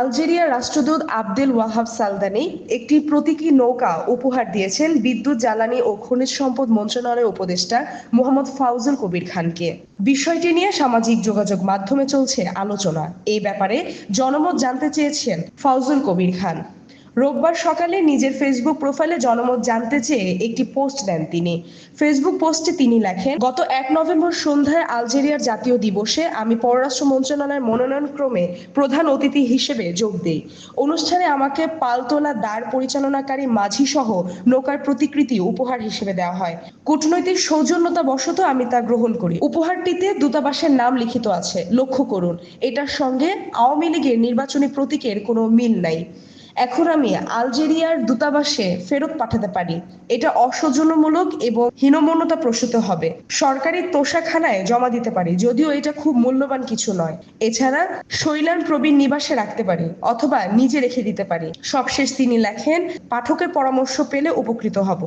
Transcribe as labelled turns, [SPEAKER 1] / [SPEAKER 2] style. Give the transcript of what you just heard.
[SPEAKER 1] আলজেরিয়ার রাষ্ট্রদূত আব্দেল ওয়াহাব সালদানি একটি প্রতীকী নৌকা উপহার দিয়েছেন বিদ্যুৎ, জ্বালানি ও খনিজ সম্পদ মন্ত্রণালয়ের উপদেষ্টা মোহাম্মদ ফাউজুল কবির খানকে। বিষয়টি নিয়ে সামাজিক যোগাযোগ মাধ্যমে চলছে আলোচনা। এই ব্যাপারে জনমত জানতে চেয়েছেন ফাউজুল কবির খান। রোববার সকালে নিজের ফেসবুক প্রোফাইলে জনমত জানতে চেয়ে একটি পোস্ট দেন তিনি। ফেসবুক পোস্টে তিনি লেখেন, গত এক নভেম্বর সন্ধ্যায় আলজেরিয়ার জাতীয় দিবসে আমি পররাষ্ট্র মন্ত্রণালয়ের মনোনয়নক্রমে প্রধান অতিথি হিসেবে যোগ দেই। অনুষ্ঠানে আমাকে পালতোলা দ্বার পরিচালনাকারী মাঝি সহ নৌকার প্রতিকৃতি উপহার হিসেবে দেওয়া হয়। কূটনৈতিক সৌজন্যতা বশত আমি তা গ্রহণ করি। উপহারটিতে দূতাবাসের নাম লিখিত আছে। লক্ষ্য করুন, এটার সঙ্গে আওয়ামী লীগের নির্বাচনী প্রতীকের কোনো মিল নাই। এখন আমি আলজেরিয়ার দূতাবাসে ফেরত পাঠাতে পারি। এটা অসৌজন্যমূলক এবং হীনমন্যতা প্রসূত হবে। সরকারি তোষাখানায় জমা দিতে পারি, যদিও এটা খুব মূল্যবান কিছু নয়। এছাড়া শৈলান প্রবীণ নিবাসে রাখতে পারি, অথবা নিজে রেখে দিতে পারি। সবশেষ তিনি লেখেন, পাঠকের পরামর্শ পেলে উপকৃত হব।